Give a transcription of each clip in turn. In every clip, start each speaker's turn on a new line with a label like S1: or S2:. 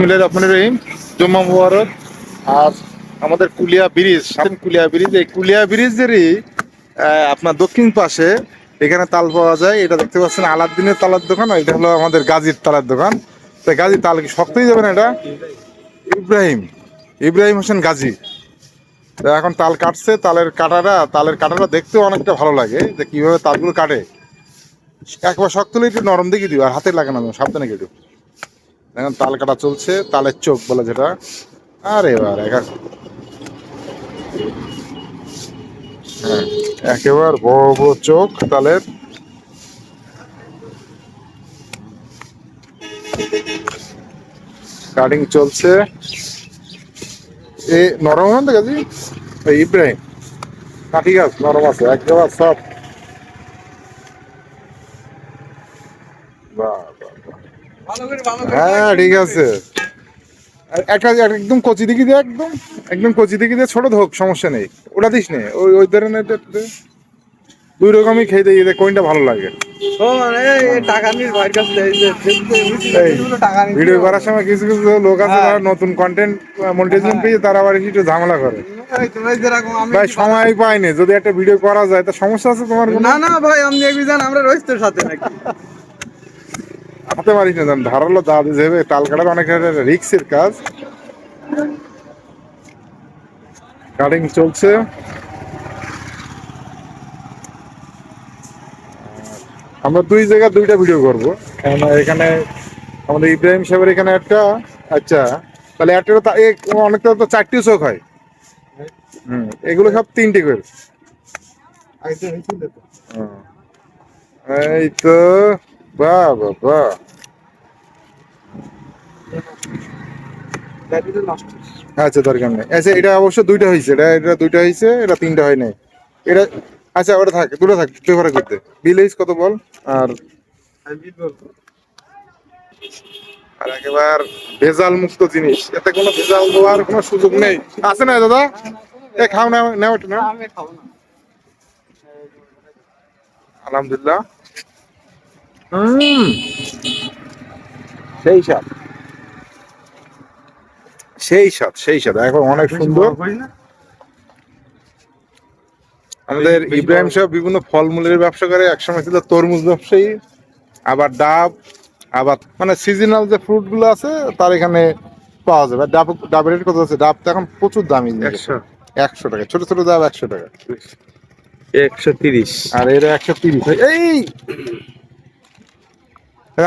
S1: বিসমিল্লাহ রহমান রহিম। জুম্মা মুবারক। আর আমাদের কুলিয়া ব্রিজ কুলিয়া ব্রিজ। এই কুলিয়া ব্রিজেরই আপনার দক্ষিণ পাশে এখানে তাল পাওয়া যায়। এটা দেখতে পাচ্ছেন আলাদ্দিনের তালার দোকান এটা হলো আমাদের গাজীর তালার দোকান। তো গাজী তাল কি শক্তই যাবেন এটা? ইব্রাহিম। ইব্রাহিম হোসেন গাজী। এখন তাল কাটছে, তালের কাটাটা তালের কাটাটা দেখতেও অনেকটা ভালো লাগে যে কীভাবে তালগুলো কাটে। একবার শক্ত হলে একটু নরম দিকে দিও, আর হাতে লাগে না, সাবধানে কেটে এখন তাল কাটা চলছে তালের চোখ বলে যেটা। আরে এবার একা হ্যাঁ, একেবারে বড় বড় চোখ তালের। কাটিং চলছে। এ নরম হন তো এই ইব্রাহিম কাঠি গাছ নরম আছে একেবারে সব। বাহ বাহ। হ্যাঁ ঠিক আছে। একটা একদম কচি দিকে দিয়ে একদম একদম কচি দিকে দিয়ে ছোট হোক সমস্যা নেই। ওটা দিস নে ওই ওই ধরনের দুই রকমই খেয়ে দিয়ে কোনটা ভালো লাগে। ভিডিও করার সময় কিছু কিছু লোক আছে
S2: হ্যাঁ।
S1: যারা নতুন কন্টেন্ট মনিটাইজেশন পেয়ে তারা আবার একটু ঝামেলা করে।
S2: আমি
S1: ভাই সময় পাইনি যদি একটা ভিডিও করা যায় তা সমস্যা আছে তোমার
S2: না না ভাই আপনি একবি জান আমরা রয়েছি তোর সাথে নাকি।
S1: হাতে পারিস না জান ধারালো দাঁত হিসেবে তাল কাটার অনেক রিক্সের কাজ। কাটিং চলছে। আমরা দুই জায়গায় দুইটা ভিডিও করব। কেননা এখানে আমাদের ইব্রাহিম সাহেবের এখানে একটা আচ্ছা তাহলে একটা অনেকটা তো চারটি চোখ হয়। হুম এগুলো সব তিনটে করে। এই তো। বাহ বাহ বাহ।
S2: ব্যাটারি
S1: আচ্ছা দরকার নেই। আচ্ছা এটা অবশ্য দুইটা হয়েছে এটা এটা দুইটা হয়েছে এটা তিনটা হয় নাই। এটা আচ্ছা ওটা থাক দুটো থাক পেপারে করতে বিল কত বল? আর আর একেবার ভেজাল মুক্ত জিনিস। এতে কোনো ভেজাল দেওয়ার কোনো সুযোগ নেই। আছে না দাদা? এ খাও না নেও একটু
S2: না।
S1: আলহামদুলিল্লাহ। হুম। সেই স্বাদ সেই স্বাদ সেই স্বাদ এখন অনেক সুন্দর। আমাদের ইব্রাহিম সাহেব বিভিন্ন ফলমূলের ব্যবসা করে। একসময় ছিল তরমুজ ব্যবসায়ী আবার ডাব আবার মানে সিজনাল যে ফ্রুটগুলো আছে তার এখানে পাওয়া যাবে ডাব ডাবের রেট কত আছে? ডাব তো এখন প্রচুর দামি
S2: একশো।
S1: একশো টাকা। ছোট ছোট ডাব একশো টাকা।
S2: একশো তিরিশ।
S1: আর এর একশো তিরিশ। এই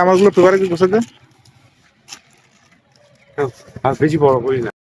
S1: আমারগুলো পেপারে কি বসে
S2: আর বেশি বড় করি না।